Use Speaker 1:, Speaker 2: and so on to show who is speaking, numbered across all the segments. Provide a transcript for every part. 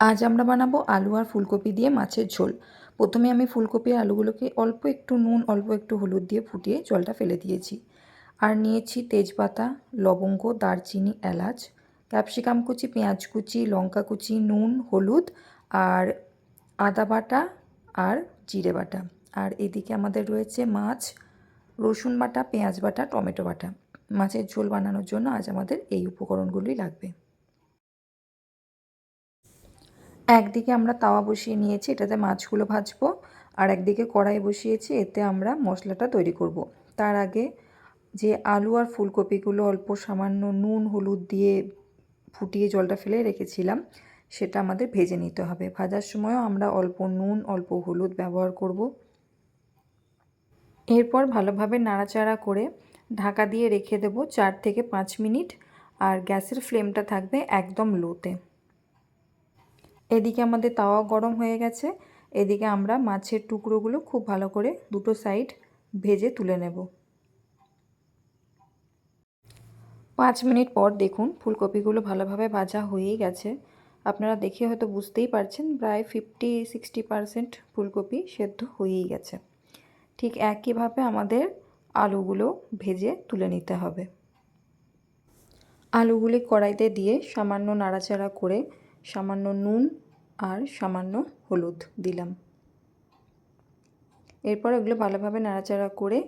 Speaker 1: আজ আমরা বানাবো আলু আর ফুলকপি দিয়ে মাছের ঝোল। প্রথমে আমি ফুলকপি আর আলুগুলোকে অল্প একটু নুন, অল্প একটু হলুদ দিয়ে ফুটিয়ে জলটা ফেলে দিয়েছি। আর নিয়েছি তেজপাতা, লবঙ্গ, দারচিনি, এলাচ, ক্যাপসিকাম কুচি, পেঁয়াজ কুচি, লঙ্কা কুচি, নুন, হলুদ আর আদা বাটা আর জিরে বাটা। আর এদিকে আমাদের রয়েছে মাছ, রসুন বাটা, পেঁয়াজ বাটা, টমেটো বাটা। মাছের ঝোল বানানোর জন্য আজ আমাদের এই উপকরণগুলোই লাগবে। একদিকে আমরা তাওয়া বসিয়ে নিয়েছি, এটাতে মাছগুলো ভাজবো, আর একদিকে কড়াই বসিয়েছি, এতে আমরা মশলাটা তৈরি করব। তার আগে যে আলু আর ফুলকপিগুলো অল্প সামান্য নুন, হলুদ দিয়ে ফুটিয়ে জলটা ফেলে রেখেছিলাম, সেটা আমাদের ভেজে নিতে হবে। ভাজার সময়ও আমরা অল্প নুন, অল্প হলুদ ব্যবহার করব। এরপর ভালোভাবে নাড়াচাড়া করে ঢাকা দিয়ে রেখে দেবো চার থেকে পাঁচ মিনিট, আর গ্যাসের ফ্লেমটা থাকবে একদম লোতে। এদিকে আমাদের তাওয়া গরম হয়ে গেছে। এদিকে আমরা মাছের টুকরোগুলো খুব ভালো করে দুটো সাইড ভেজে তুলে নেব। পাঁচ মিনিট পর দেখুন ফুলকপিগুলো ভালোভাবে ভাজা হয়েই গেছে। আপনারা দেখে হয়তো বুঝতেই পারছেন, প্রায় ফিফটি সিক্সটি পারসেন্ট ফুলকপি সেদ্ধ হয়েই গেছে। ঠিক একইভাবে আমাদের আলুগুলো ভেজে তুলে নিতে হবে। আলুগুলি কড়াইতে দিয়ে সামান্য নাড়াচাড়া করে সামান্য নুন আর সামান্য হলুদ দিলাম। এরপর এগুলো ভালোভাবে নাড়াচাড়া করে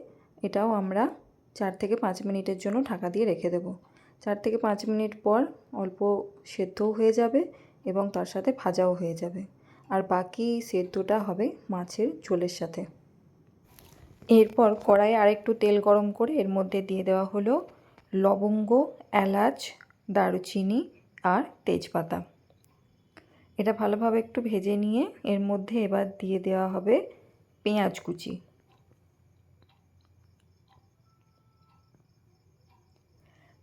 Speaker 1: এটাও আমরা চার থেকে পাঁচ মিনিটের জন্য ঢাকা দিয়ে রেখে দেবো। চার থেকে পাঁচ মিনিট পর অল্প সেদ্ধও হয়ে যাবে এবং তার সাথে ভাজাও হয়ে যাবে। আর বাকি সেদ্ধটা হবে মাছের ঝোলের সাথে। এরপর কড়াইয়ে আরেকটু তেল গরম করে এর মধ্যে দিয়ে দেওয়া হলো লবঙ্গ, এলাচ, দারুচিনি আর তেজপাতা। এটা ভালোভাবে একটু ভেজে নিয়ে এর মধ্যে এবার দিয়ে দেওয়া হবে পেঁয়াজ কুচি।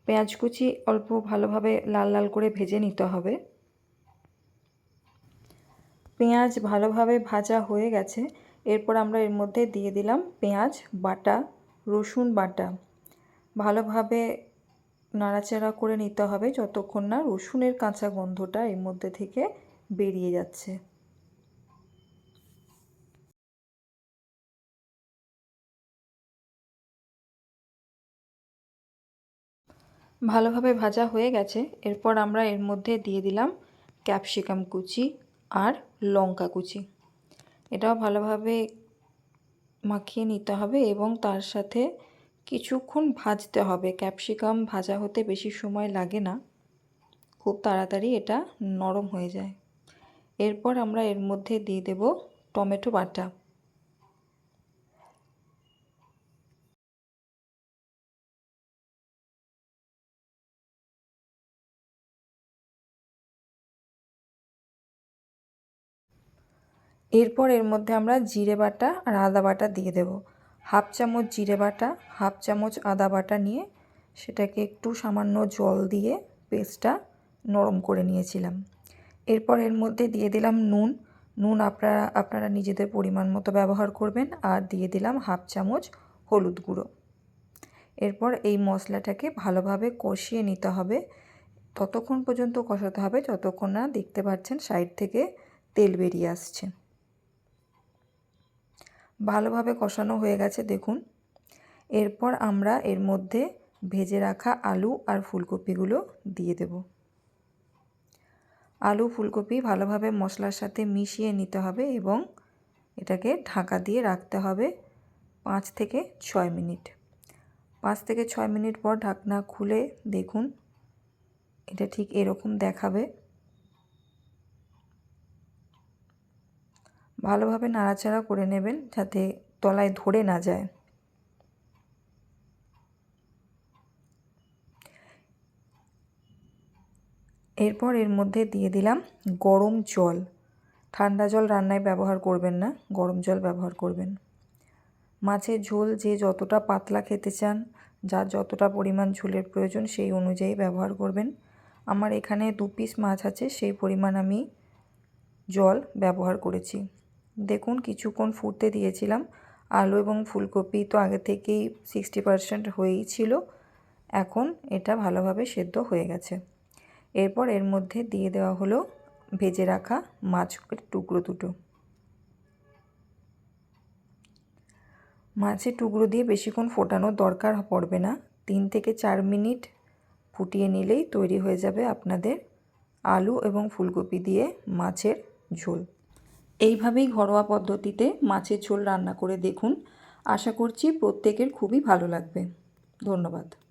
Speaker 1: পেঁয়াজ কুচি অল্প ভালোভাবে লাল লাল করে ভেজে নিতে হবে। পেঁয়াজ ভালোভাবে ভাজা হয়ে গেছে। এরপর আমরা এর মধ্যে দিয়ে দিলাম পেঁয়াজ, বাটা, রসুন বাটা। ভালোভাবে নাড়াচাড়া করে নিতে হবে যতক্ষণ না রসুনের কাঁচা গন্ধটা এর মধ্যে থেকে বেরিয়ে যাচ্ছে। ভালোভাবে ভাজা হয়ে গেছে। এরপর আমরা এর মধ্যে দিয়ে দিলাম ক্যাপসিকাম কুচি আর লঙ্কা কুচি। এটাও ভালোভাবে মাখিয়ে নিতে হবে এবং তার সাথে কিছুক্ষণ ভাজতে হবে। ক্যাপসিকাম ভাজা হতে বেশি সময় লাগে না। খুব তাড়াতাড়ি এটা নরম হয়ে যায়। এরপর আমরা এর মধ্যে দিয়ে দেব টমেটো বাটা। এরপর এর মধ্যে আমরা জিরে বাটা আর আদা বাটা দিয়ে দেব। হাফ চামচ জিরে বাটা, হাফ চামচ আদা বাটা নিয়ে সেটাকে একটু সামান্য জল দিয়ে পেস্টটা নরম করে নিয়েছিলাম। এরপর এর মধ্যে দিয়ে দিলাম নুন। নুন আপনারা আপনারা নিজেদের পরিমাণ মতো ব্যবহার করবেন। আর দিয়ে দিলাম হাফ চামচ হলুদ গুঁড়ো। এরপর এই মশলাটাকে ভালোভাবে কষিয়ে নিতে হবে। ততক্ষণ পর্যন্ত কষাতে হবে, যতক্ষণ না দেখতে পাচ্ছেন সাইড থেকে তেল বেরিয়ে আসছে। ভালোভাবে কষানো হয়ে গেছে, দেখুন। এরপর আমরা এর মধ্যে ভেজে রাখা আলু আর ফুলকপিগুলো দিয়ে দেব। আলু, ফুলকপি ভালোভাবে মশলার সাথে মিশিয়ে নিতে হবে এবং এটাকে ঢাকা দিয়ে রাখতে হবে পাঁচ থেকে ছয় মিনিট। পাঁচ থেকে ছয় মিনিট পর ঢাকনা খুলে দেখুন, এটা ঠিক এরকম দেখাবে। ভালোভাবে নাড়াচাড়া করে নেবেন যাতে তলায় ধরে না যায়। এরপর এর মধ্যে দিয়ে দিলাম গরম জল। ঠান্ডা জল রান্নায় ব্যবহার করবেন না, গরম জল ব্যবহার করবেন। মাছের ঝোল যে যতটা পাতলা খেতে চান যার যতটা পরিমাণ ঝোলের প্রয়োজন সেই অনুযায়ী ব্যবহার করবেন। আমার এখানে দু পিস মাছ আছে, সেই পরিমাণ আমি জল ব্যবহার করেছি। দেখুন কিছুক্ষণ ফুটতে দিয়েছিলাম। আলু এবং ফুলকপি তো আগে থেকেই সিক্সটি পারসেন্ট হয়েই ছিল। এখন এটা ভালোভাবে সেদ্ধ হয়ে গেছে। এরপর এর মধ্যে দিয়ে দেওয়া হলো ভেজে রাখা মাছের টুকরো দুটো। মাছের টুকরো দিয়ে বেশিক্ষণ ফোটানোর দরকার পড়বে না। তিন থেকে চার মিনিট ফুটিয়ে নিলেই তৈরি হয়ে যাবে আপনাদের আলু এবং ফুলকপি দিয়ে মাছের ঝোল। এইভাবেই ঘরোয়া পদ্ধতিতে মাছের ঝোল রান্না করে দেখুন। আশা করছি প্রত্যেকের খুবই ভালো লাগবে। ধন্যবাদ।